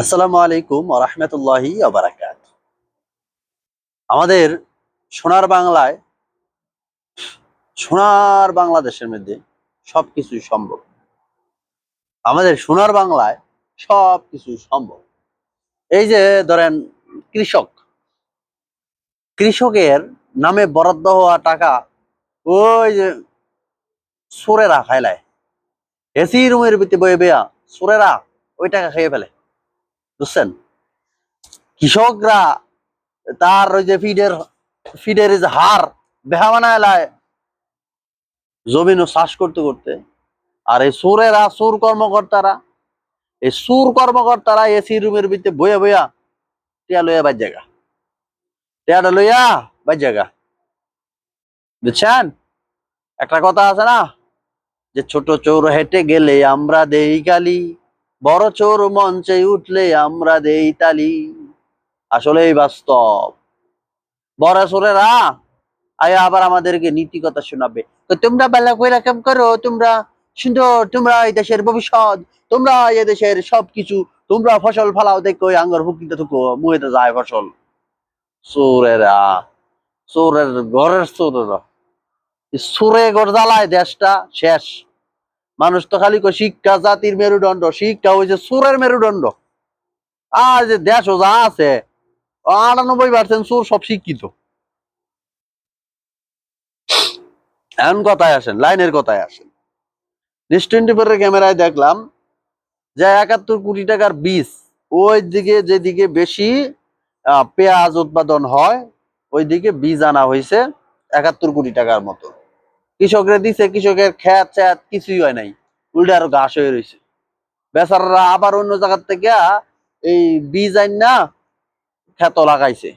আসসালামু আলাইকুম রহমতুল্লাহি আবরাকাত আমাদের সোনার বাংলায়, সোনার বাংলাদেশের মধ্যে সবকিছুই সম্ভব। আমাদের সোনার বাংলায় সবকিছু সম্ভব। এই যে ধরেন কৃষক, কৃষকের নামে বরাদ্দ হওয়া টাকা ওই যে সুরেরা খাইলায়। এসি রুমের ভিতরে বয়ে বেয়া সুরেরা ওই টাকা খেয়ে ফেলে। বুঝছেন? কৃষকরা তার ওই যে ফিডের ফিডের যে হার বেহা বানায় লায় জমিনও চাষ করতে করতে, আর এই সুরেরা, সুর কর্মকর্তারা, এই সুর কর্মকর্তারা এসি রুমের ভিতরে বইয়া বইয়া টিয়া লইয়া বাজ জায়গা। টিয়াটা লইয়া বাজ জায়গা। বুঝছেন? একটা কথা আছে না? যে ছোট চোর হেঁটে গেলে আমরা দেই গালি বড় চোর মঞ্চে উঠলে আমরা দেই তালি। আসলেই বাস্তব। বড় চোরেরা, আয় আবার আমাদেরকে নীতি কথা শোনাবে তোমরা বেলা কইরা কেম করো, তোমরা সুন্দর তোমরা এই দেশের ভবিষ্যৎ, তোমরা এই দেশের সবকিছু, তোমরা ফসল ফলাও দেখো আঙ্গর ফুকিতে থুকো মুহেতে যায় ফসল। চোরেরা, চোরের ঘরের চোরেরা চোরে ঘর জ্বালায় দেশটা শেষ। মানুষ তো খালি শিক্ষা জাতির মেরুদণ্ড, শিক্ষা হয়েছে সুরের মেরুদণ্ড। আর যে দেশ যা আছে, আটানব্বই পার্সেন্ট সুর সব শিক্ষিত। এমন কথায় আসেন, লাইনের কথায় আসেন। নিউজ টোয়েন্টি ফোরের ক্যামেরায় দেখলাম যে একাত্তর কোটি টাকার বীজ, ওই দিকে যেদিকে বেশি পেঁয়াজ উৎপাদন হয় ওই দিকে বীজ আনা হয়েছে একাত্তর কোটি টাকার মতো। কৃষকরা দিছে, কৃষকের খ্যাত চ্যাত কিছুই হয় নাই। উল্টা আরও ঘাস হয়ে রয়েছে বেচারারা আবার অন্য জায়গার থেকে এই বীজ আইন না খ্যাত লাগাইছে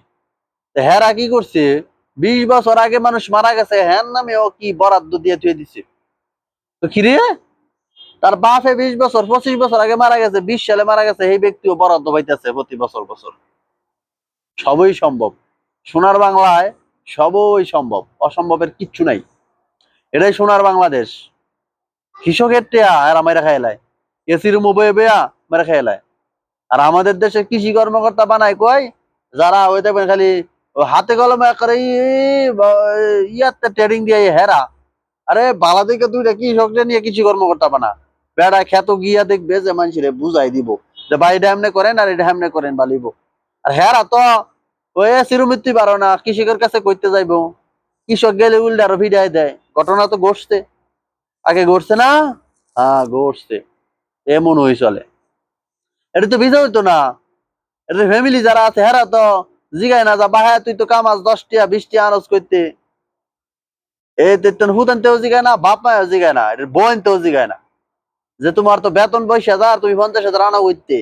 হেরা কি করছে? বিশ বছর আগে মানুষ মারা গেছে হ্যার নামে ও কি বরাদ্দ দিয়ে থুয়ে দিছে? তো কি রে? তার বাপে বিশ বছর, পঁচিশ বছর আগে মারা গেছে, বিশ সালে মারা গেছে, এই ব্যক্তিও বরাদ্দ পাইতেছে প্রতি বছর বছর। সবই সম্ভব। সোনার বাংলায় সবই সম্ভব, অসম্ভবের কিচ্ছু নাই। এটাই সোনার বাংলাদেশ। কৃষকের টেয়া আর আমায় খাইলায় এসির মোবাইল বেয়া মেরে খাইলায় আর আমাদের দেশে কৃষি কর্মকর্তা বানায় কয়, যারা ওই দেখবেন খালি হাতে কলমে করে ইয়াতে ট্রেডিং দিয়ে হেরা। আরে বালা দিকে দুইটা কৃষকদের নিয়ে কৃষি কর্মকর্তা বানা। বেড়া খ্যাত গিয়া দেখবে যে মানুষের বুঝাই দিব। যে ভাই এটা এমনি করেন আর এটা এমনি করেন বালিব আর হেরা তো ওই সিরুমিত্তি পারো না, কৃষকের কাছে কইতে যাইবো। কৃষক গেলে উল্টা আরও ভিড়াই দেয়। ঘটনা তো ঘটছে। আগে ঘটছে না? হ্যাঁ ঘটছে। এমন হয়ে চলে। এটা তো ভিজা হইতো না। এটা ফ্যামিলি যারা আছে, হেরা তো জিগায় না যা, বাহায় তুই তো কামাজ দশটিয়া বিশটি আনজ করতে এ তেতন হুতান তেও জিগায় না বাপ মায়ও জিগায় না এটা বোন তেও জিগায় না। যে তোমার তো বেতন পয়সা হাজার তুমি পঞ্চাশ হাজার আনা হইতে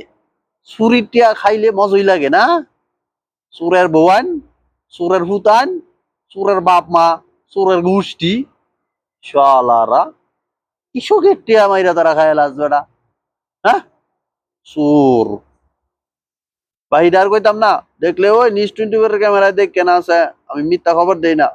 চুরির টিয়া খাইলে মজই লাগে না? চুরের বউয়ান, সুরের হুতান চুরের বাপ মা, চোরের গোষ্ঠী সালারা কৃষকের টিয়া মাইরা তারা খায় লাজ না হ্যাঁ? চোর। বাহির আর কইতাম না। দেখলে ওই নিউজ টোয়েন্টি ফোর ক্যামেরায় দেখ কেনা আছে, আমি মিথ্যা খবর দেই না।